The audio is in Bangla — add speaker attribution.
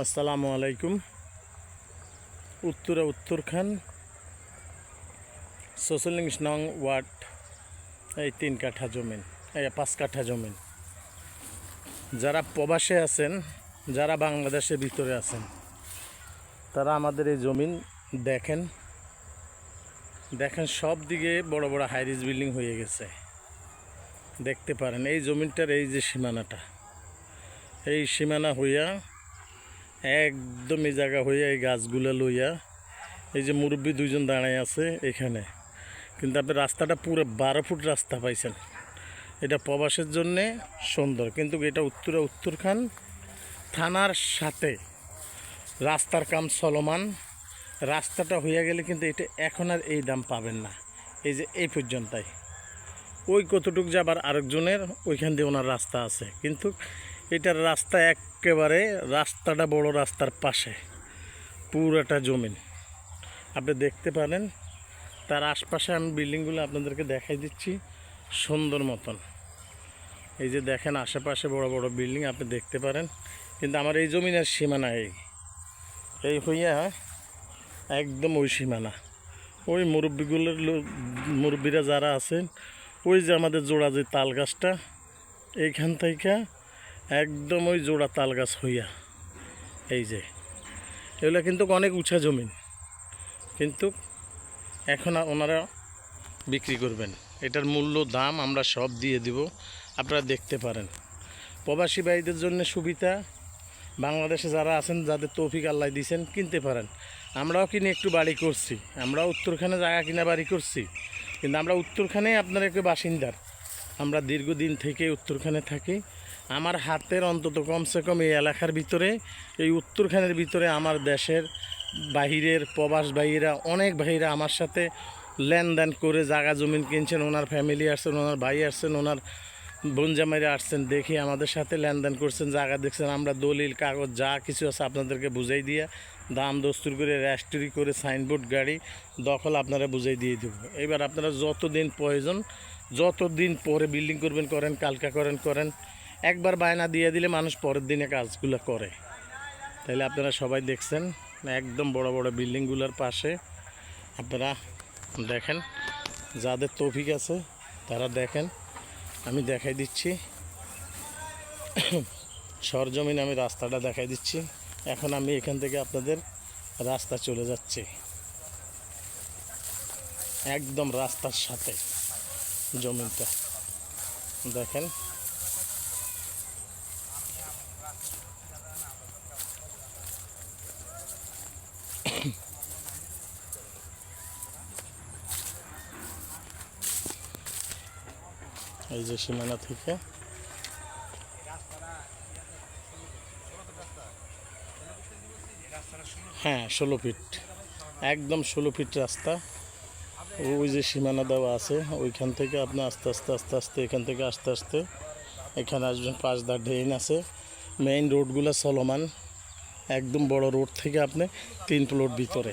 Speaker 1: আসসালামু আলাইকুম। উত্তরা উত্তরখান সোশ্যালিংস নং ওয়ার্ড, এই তিন কাঠা জমিন, এই পাঁচ কাঠা জমিন। যারা প্রবাসে আছেন, যারা বাংলাদেশের ভিতরে আছেন, তারা আমাদের এই জমিন দেখেন। দেখেন সব দিকে বড় বড় হাইরিজ বিল্ডিং হয়ে গেছে। দেখতে পারেন, এই জমিনটার এই যে সীমানাটা, এই সীমানা হইয়া একদম এই জায়গা হইয়া এই গাছগুলো লইয়া এই যে মুরব্বী দুইজন দাঁড়ায় আছে এখানে। কিন্তু আপনি রাস্তাটা পুরো বারো ফুট রাস্তা পাইছেন। এটা প্রবাসের জন্যে সুন্দর। কিন্তু এটা উত্তরা উত্তরখান থানার সাথে রাস্তার কাম চলমান। রাস্তাটা হইয়া গেলে কিন্তু এটা এখন আর এই দাম পাবেন না। এই যে এই পর্যন্তই। ওই কতটুক যাবার আরেকজনের ওইখান দিয়ে ওনার রাস্তা আছে। কিন্তু এটার রাস্তা একেবারে, রাস্তাটা বড় রাস্তার পাশে, পুরোটা জমিন। আপনি দেখতে পারেন, তার আশপাশে আমি বিল্ডিংগুলো আপনাদেরকে দেখাই দিচ্ছি, সুন্দর মতন। এই যে দেখেন, আশেপাশে বড় বড় বিল্ডিং, আপনি দেখতে পারেন। কিন্তু আমার এই জমিনের সীমানা এই। এই হইয়া একদম ওই সীমানা। ওই মুরব্বীগুলোর মুরব্বীরা যারা আছেন, ওই যে আমাদের জোড়া যে তাল গাছটা এইখান থেকে একদম ওই জোড়া তাল গাছ হইয়া। এই যে, এগুলো কিন্তু অনেক উঁচা জমিন কিন্তু এখন ওনারা বিক্রি করবেন। এটার মূল্য, দাম আমরা সব দিয়ে দিব। আপনারা দেখতে পারেন। প্রবাসী ভাইদের জন্য সুবিধা, বাংলাদেশে যারা আছেন, যাদের তৌফিক আল্লাহ দিয়েছেন, কিনতে পারেন। আমরাও কিনে একটু বাড়ি করছি। আমরাও উত্তরখানে জায়গা কিনা বাড়ি করছি। কিন্তু আমরা উত্তরখানে আপনার একটু বাসিন্দার। আমরা দীর্ঘদিন থেকে উত্তরখানে থাকি। আমার হাতের অন্তত কমসে কম এই এলাকার ভিতরে, এই উত্তরখানের ভিতরে আমার দেশের বাহিরের প্রবাস ভাইয়েরা, অনেক ভাইয়েরা আমার সাথে লেনদেন করে জায়গা জমিন কিনছেন, ওনার ফ্যামিলি আসছেন, ওনার ভাই আসছেন, ওনার বোন জামাইরা আসছেন, দেখে আমাদের সাথে লেনদেন করছেন, জায়গা দেখছেন, আমরা দলিল, কাগজ, যা কিছু আছে আপনাদেরকে বুঝাই দিয়ে দাম দস্তুর করে রেস্টরি করে সাইনবোর্ড গাড়ি, দখল আপনারা বুঝাই দিয়ে দেবো। এবার আপনারা যতদিন প্রয়োজন, যতদিন পরে বিল্ডিং করবেন, করেন, কালকা করেন করেন একবার বায়না দিয়ে দিলে মানুষ পরের দিনে কাজগুলো করে। তাহলে আপনারা সবাই দেখছেন একদম বড় বড় বিল্ডিংগুলোর পাশে। আপনারা দেখেন, যাদের তৌফিক আছে তারা দেখেন। আমি দেখাই দিচ্ছি। সরজমিন আমি রাস্তাটা দেখাই দিচ্ছি। এখন আমি এখান থেকে আপনাদের রাস্তা চলে যাচ্ছি। একদম রাস্তার সাথে জমিনটা। দেখেন এই যে সীমানা থেকে। হ্যাঁ ষোলো ফিট। একদম ষোলো ফিট রাস্তা। ওই যে সীমানা দেওয়া আছে, ওইখান থেকে আপনি আস্তে আস্তে আস্তে আস্তে এখান থেকে আস্তে আস্তে। এখানে আসবেন, পাঁচ দা ড্রেন আছে। মেইন রোডগুলো চলমান একদম বড় রোড থেকে আপনি তিন প্লট ভিতরে।